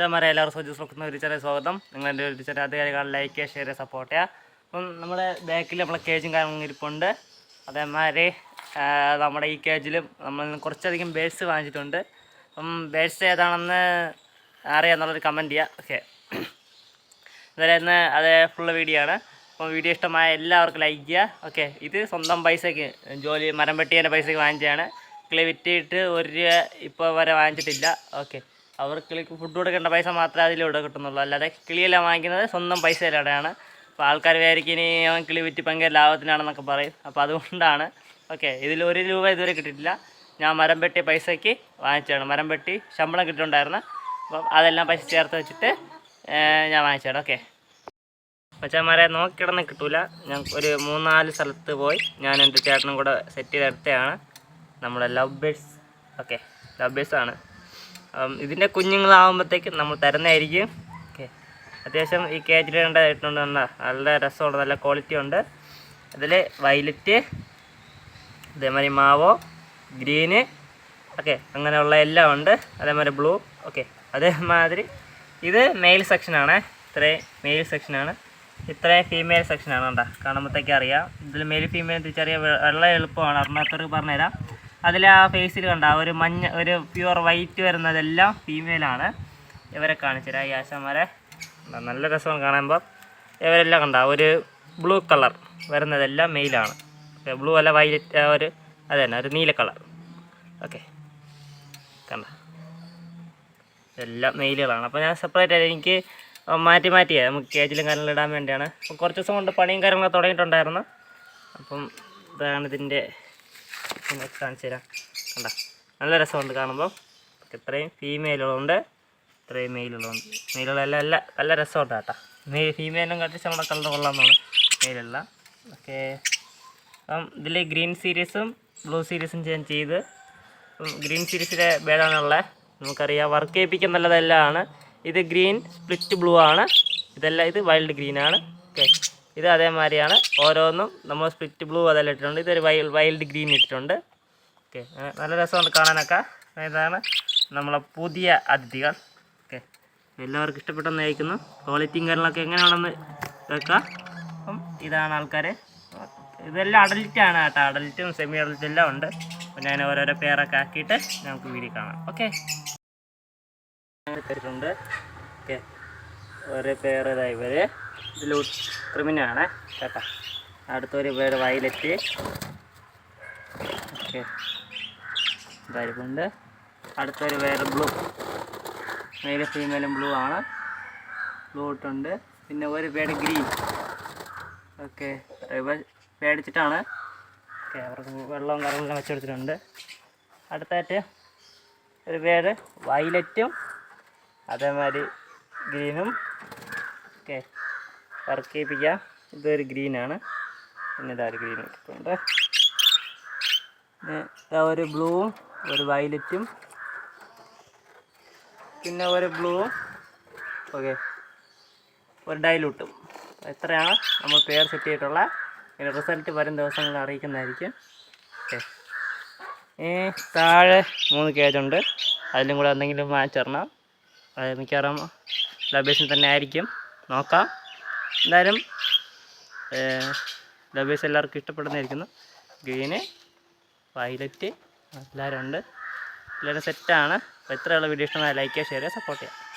അച്ഛന്മാരെ എല്ലാവരും സോജി നോക്കുന്ന ഒരു ചെറിയ സ്വാഗതം. നിങ്ങൾ എന്റെ ഒരു ചെറിയ അധികാരികൾ ലൈക്ക് ഷെയർ സപ്പോർട്ട് ചെയ്യുക അപ്പം നമ്മുടെ ബാക്കിൽ നമ്മളെ കേജും കാര്യങ്ങളും ഇരിപ്പുണ്ട്. അതേമാതിരി നമ്മുടെ ഈ കേജിലും നമ്മൾ കുറച്ചധികം ബേഡ്സ് വാങ്ങിച്ചിട്ടുണ്ട്. അപ്പം ബേഡ്സ് ഏതാണെന്ന് അറിയാമെന്നുള്ളൊരു കമന്റ് ചെയ്യുക ഓക്കെ ഇതുവരെ ഇന്ന് അത് ഫുള്ള് വീഡിയോ ആണ്. അപ്പോൾ വീഡിയോ ഇഷ്ടമായ എല്ലാവർക്കും ലൈക്ക് ചെയ്യുക. ഓക്കെ ഇത് സ്വന്തം പൈസയ്ക്ക് ജോലി മരം വെട്ടിയതിന്റെ പൈസയ്ക്ക് വാങ്ങിച്ചതാണ്. ക്ലിവിറ്റിയിട്ട് ഒരു ഇപ്പോൾ വരെ വാങ്ങിച്ചിട്ടില്ല. ഓക്കെ അവർ കിളിക്ക് ഫുഡ് കൊടുക്കേണ്ട പൈസ മാത്രമേ അതിലൂടെ കിട്ടുന്നുള്ളൂ. അല്ലാതെ കിളിയെല്ലാം വാങ്ങിക്കുന്നത് സ്വന്തം പൈസയിലൂടെയാണ്. അപ്പോൾ ആൾക്കാർ വിചാരിക്കും ഇനി അവൻ കിളി വിറ്റ് ഭയങ്കര ലാഭത്തിനാണെന്നൊക്കെ പറയും. അപ്പോൾ അതുകൊണ്ടാണ്. ഓക്കെ ഇതിൽ ഒരു രൂപ ഇതുവരെ കിട്ടിയിട്ടില്ല. ഞാൻ മരം വെട്ടിയ പൈസയ്ക്ക് വാങ്ങിച്ചതാണ്. മരം വെട്ടി ശമ്പളം കിട്ടിയിട്ടുണ്ടായിരുന്നു. അപ്പം അതെല്ലാം പൈസ ചേർത്ത് വെച്ചിട്ട് ഞാൻ വാങ്ങിച്ചതാണ്. ഓക്കെ. പച്ചമാരെ നോക്കിയിടന്ന് കിട്ടൂല. ഞാൻ ഒരു മൂന്നാൽ സ്ഥലത്ത് പോയി. ഞാൻ എന്റെ ചേട്ടനും കൂടെ സെറ്റ് ചെയ്തെടുത്തതാണ് നമ്മുടെ ലവ് ബേഡ്സ്. ഓക്കെ ലവ് ബേഡ്സാണ് ഇതിന്റെ കുഞ്ഞുങ്ങളാകുമ്പോഴത്തേക്കും നമ്മൾ തരുന്നതായിരിക്കും. ഓക്കെ. അത്യാവശ്യം ഈ കേജിലിടേണ്ടതായിട്ടുണ്ട് കണ്ടോ? നല്ല രസമുണ്ട് നല്ല ക്വാളിറ്റി ഉണ്ട്. അതിൽ വൈലറ്റ് അതേമാതിരി മാവോ ഗ്രീന് ഓക്കെ. അങ്ങനെയുള്ള എല്ലാം ഉണ്ട്. അതേമാതിരി ബ്ലൂ ഓക്കെ. അതേമാതിരി ഇത് മെയിൽ സെക്ഷനാണ് ഇത്രയും മെയിൽ സെക്ഷനാണ് ഇത്രയും ഫീമെയിൽ സെക്ഷനാണ് കേട്ടോ കാണുമ്പോഴത്തേക്ക് അറിയാം. ഇതിൽ മെയിൽ ഫീമെയിൽ തിരിച്ചറിയാൻ വെള്ളം എളുപ്പമാണ്. അറിഞ്ഞാത്തവർക്ക് പറഞ്ഞുതരാം. അതിൽ ആ ഫേസിൽ കണ്ട ഒരു മഞ്ഞ ഒരു പ്യുവർ വൈറ്റ് വരുന്നതെല്ലാം ഫീമെയിലാണ് ഇവരെ കാണിച്ചുതരാം. ഈ ആശാന്മാരെ നല്ല രസമാണ് കാണുമ്പോൾ ഇവരെല്ലാം കണ്ട ഒരു ബ്ലൂ കളർ വരുന്നതെല്ലാം മെയിലാണ് ബ്ലൂ അല്ല വൈലറ്റ് ഒരു അത് തന്നെ ഒരു നീല കളർ ഓക്കെ കണ്ട? എല്ലാം മെയിലുകളാണ് അപ്പോൾ ഞാൻ സെപ്പറേറ്റ് ആയിട്ട് എനിക്ക് മാറ്റി മാറ്റിയാ നമുക്ക് കേജിലും കാര്യങ്ങളും ഇടാൻ വേണ്ടിയാണ്. അപ്പോൾ കുറച്ച് ദിവസം കൊണ്ട് പണിയും കാര്യങ്ങളൊക്കെ തുടങ്ങിയിട്ടുണ്ടായിരുന്നു. അപ്പം ഇതാണ് ഇതിന്റെ നിങ്ങൾക്ക് കാണിച്ചു തരാം. കണ്ട നല്ല രസമുണ്ട് കാണുമ്പോൾ ഇത്രയും ഫീമെയിലുകളുണ്ട് ഇത്രയും മെയിലുകളുണ്ട് മെയിലുകളെല്ലാം എല്ലാം നല്ല രസമുണ്ട് കേട്ടോ. മെയിൽ ഫീമെയിലും കണ്ടിച്ച് നമ്മുടെ കളർ കൊള്ളാമെന്നാണ് മെയിലെല്ലാം ഓക്കെ. അപ്പം ഇതിൽ ഗ്രീൻ സീരീസും ബ്ലൂ സീരീസും ഞാൻ ചെയ്ത് ഗ്രീൻ സീരീസിലെ ബേഡാണുള്ളത് നമുക്കറിയാം വർക്ക് ചെയ്യിപ്പിക്കാൻ നല്ലതെല്ലാമാണ് ഇത് ഗ്രീൻ സ്പ്ലിറ്റ് ബ്ലൂ ആണ്. ഇതെല്ലാം ഇത് വൈൽഡ് ഗ്രീനാണ് ആണ്. ഓക്കെ. ഇത് അതേമാതിരിയാണ്. ഓരോന്നും നമ്മൾ സ്പ്ലിറ്റ് ബ്ലൂ അതെല്ലാം ഇട്ടിട്ടുണ്ട്. ഇതൊരു വൈൽ വൈൽഡ് ഗ്രീൻ ഇട്ടിട്ടുണ്ട്. ഓക്കെ നല്ല രസമുണ്ട് കാണാനൊക്കെ. ഇതാണ് നമ്മളെ പുതിയ അതിഥികൾ. ഓക്കെ എല്ലാവർക്കും ഇഷ്ടപ്പെട്ടെന്ന് നയിക്കുന്നു ക്വാളിറ്റിയും കാര്യങ്ങളൊക്കെ എങ്ങനെയാണെന്ന് കേൾക്കാം അപ്പം ഇതാണ് ആൾക്കാരെ. ഇതെല്ലാം അഡൽറ്റാണ് കേട്ടോ. അഡൽറ്റും സെമി അഡൽറ്റും എല്ലാം ഉണ്ട്. അപ്പം ഞാൻ ഓരോരോ പേരൊക്കെ ആക്കിയിട്ട് നമുക്ക് വീഡിയോ കാണാം. ഓക്കെ പേരുണ്ട് ഓക്കെ ഓരോ പേര് ഇതായി ഇവർ ഇതിൽ ക്രിമിനാണ് കേട്ടോ. അടുത്തൊരു പേര് വയലറ്റ്. ഓക്കെ. ഇതായിരിക്കുന്നുണ്ട്. അടുത്തൊരു പേര് ബ്ലൂ. മെയിലും ഫീമെയിലും ബ്ലൂ ആണ്. ബ്ലൂ ഇട്ടുണ്ട്. പിന്നെ ഒരു പേര് ഗ്രീൻ ഓക്കെ. ഇവ പേടിച്ചിട്ടാണ്. ഓക്കെ അവർക്ക് വെള്ളവും കറവെല്ലാം വെച്ചെടുത്തിട്ടുണ്ട് അടുത്തായിട്ട് ഒരു പേര് വയലറ്റും അതേമാതിരി ഗ്രീനും ഓക്കെ. വർക്ക് ചെയ്യിപ്പിക്കാം ഇതൊരു ഗ്രീൻ ആണ്. പിന്നെ ഇതാ ഒരു ഗ്രീൻ ഇട്ടിട്ടുണ്ട്. ഇതാ ഒരു ബ്ലൂവും ഒരു വയലറ്റും പിന്നെ ഒരു ബ്ലൂവും ഓക്കെ ഒരു ഡൈലൂട്ടും എത്രയാണ് നമ്മൾ പേർ സെറ്റ് ചെയ്തിട്ടുള്ള. റിസൾട്ട് വരും ദിവസങ്ങളിൽ അറിയിക്കുന്നതായിരിക്കും. ഓക്കെ താഴെ മൂന്ന് കേജുണ്ട് അതിലും കൂടെ എന്തെങ്കിലും മാച്ചിടണം അത് മിക്കവാറും ലബേസിൽ തന്നെ ആയിരിക്കും. നോക്കാം. എന്തായാലും ലബേസ് എല്ലാവർക്കും ഇഷ്ടപ്പെടുന്നതായിരിക്കുന്നു. ഗ്രീന് വയലറ്റ് എല്ലാവരും ഉണ്ട് എല്ലാവരും സെറ്റാണ് അപ്പോൾ ഇത്രയുള്ള വീഡിയോ ഇഷ്ടമായ ലൈക്ക് ചെയ്യുക ഷെയർ ചെയ്യുക സപ്പോർട്ട് ചെയ്യുക